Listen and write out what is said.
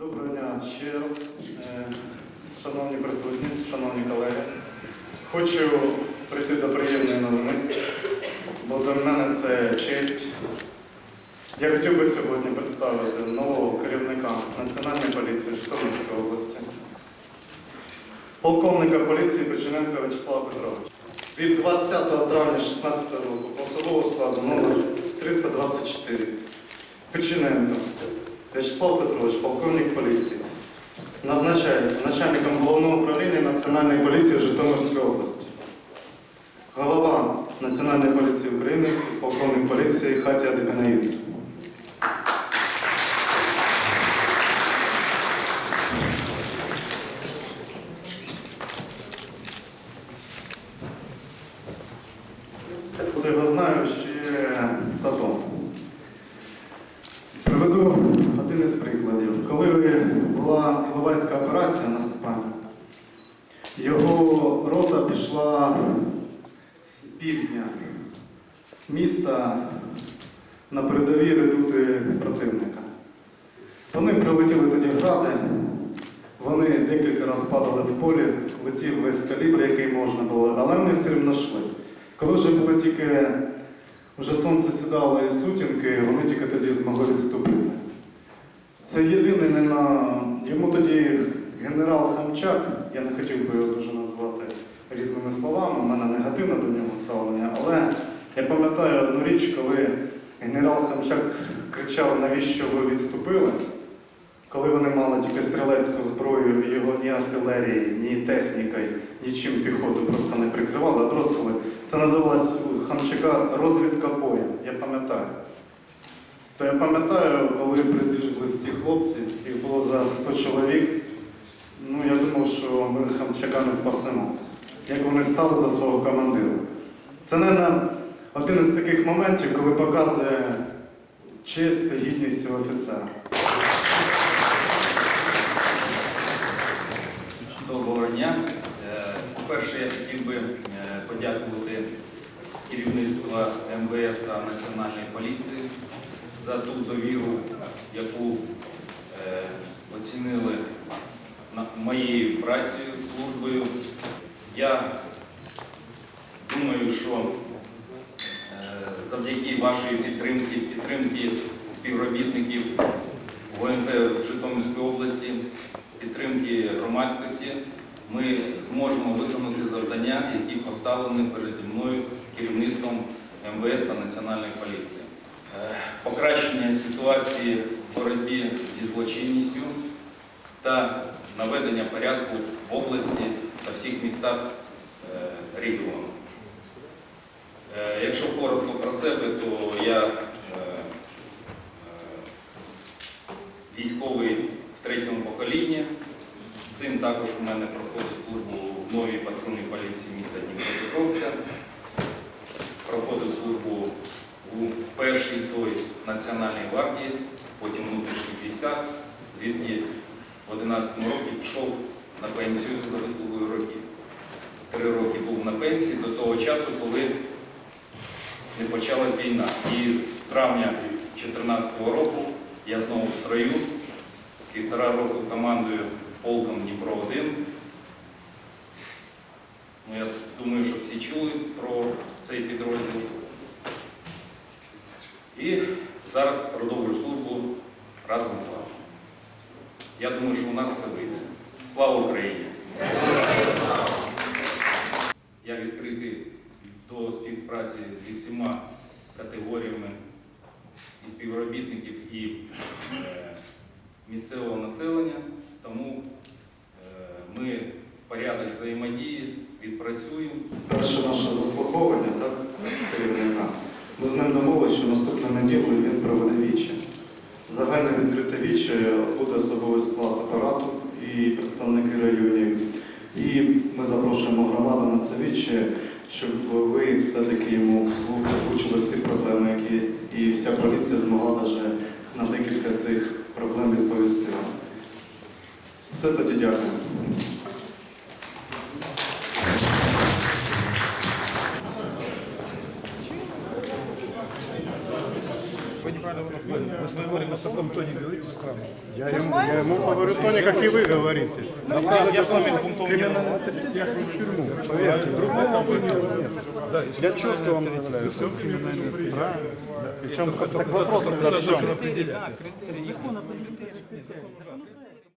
Доброго дня ще раз, Е, шановні присутні, шановні колеги. Хочу прийти до приємної новини, бо для мене це честь. Я хотів би сьогодні представити нового керівника Національної поліції Житомирської області, полковника поліції Печененка Вячеслава Петровича. Від 20 травня 2016 року по особового складу номер 324 Печененко Вячеслав Петрович, полковник поліції, назначається начальником головного управління Національної поліції Житомирської області. Голова Національної поліції України, полковник поліції Хатія Деканаївська. Я його знаю ще садом. Приведу один із прикладів. Коли була Іловайська операція наступання, його пішла з півдня міста на передові редути противника. Вони прилетіли тоді гради, вони декілька разів падали в полі, летів весь калібр, який можна було, але вони все рівно йшли. Коли вже було тільки вже сонце сідало і сутінки, вони тільки тоді змогли відступити. Це єдиний не на. Йому тоді генерал Хамчак, я не хотів би його дуже назвати різними словами, у мене негативне до нього ставлення, але я пам'ятаю одну річ, коли генерал Хамчак кричав, навіщо ви відступили, коли вони мали тільки стрілецьку зброю, його ні артилерії, ні технікою, нічим піхоту просто не прикривали, а бросили. Це називалось у Хамчака розвідка бою, я пам'ятаю. То я пам'ятаю, коли прибігли всі хлопці, їх було за 100 чоловік, ну я думав, що ми Хамчака не спасемо. Як вони стали за свого командира. Це, мабуть, один із таких моментів, коли показує та гідність цього офіцера. Доброго дня. Е, По-перше, я хотів би е, подякувати керівництву МВС та Національної поліції за ту довіру, яку е, оцінили на- моєю працею, службою. Я думаю, що е, завдяки вашої підтримки, підтримки співробітників ГУНП в Житомирській області, підтримки громадськості, ми зможемо виконати завдання, які поставлені переді мною керівництвом МВС та Національної поліції. Е, Покращення ситуації в боротьбі зі злочинністю та наведення порядку в області та всіх містах е, регіону. Е, Якщо коротко про себе, то я е, е, військовий в третьому поколінні. Син також у мене проходить службу в новій патрульній поліції міста Дніпропетровська. Проходив службу у першій той Національній гвардії, потім внутрішніх військах, звідки в 11 році пішов на пенсію за вислугою років. Три роки був на пенсії до того часу, коли не почалась війна. І з травня 2014 року я знову в строю, півтора року командую полком Дніпро-1. Ну, я думаю, що всі чули про цей підрозділ. І зараз продовжую службу разом з вами. Я думаю, що у нас все вийде. Слава Україні! Я відкритий до співпраці зі всіма категоріями і співробітників і е, місцевого населення, тому е, ми порядок взаємодії відпрацюємо. Перше наше заслуховування, так. Ми з ним домовилися, що наступну неділю він проведе віче. Загальне відкрите віче буде особовий склад апарату і представники районів. І ми запрошуємо громаду на це віче, щоб ви все-таки йому вслух озвучили всі проблеми, які є, і вся поліція змогла навіть на декілька цих проблем відповісти. Все тоді дякую. Ви неправильно воно Вы с таком, на таком тоне говорите странно. Я ему, я ему говорю то, не как и вы говорите. Я с вами Криминальный авторитет, я в тюрьму. Поверьте, другого бы нет. Да, Я четко вам заявляю. Правильно. Причем так вопрос в чем? определять.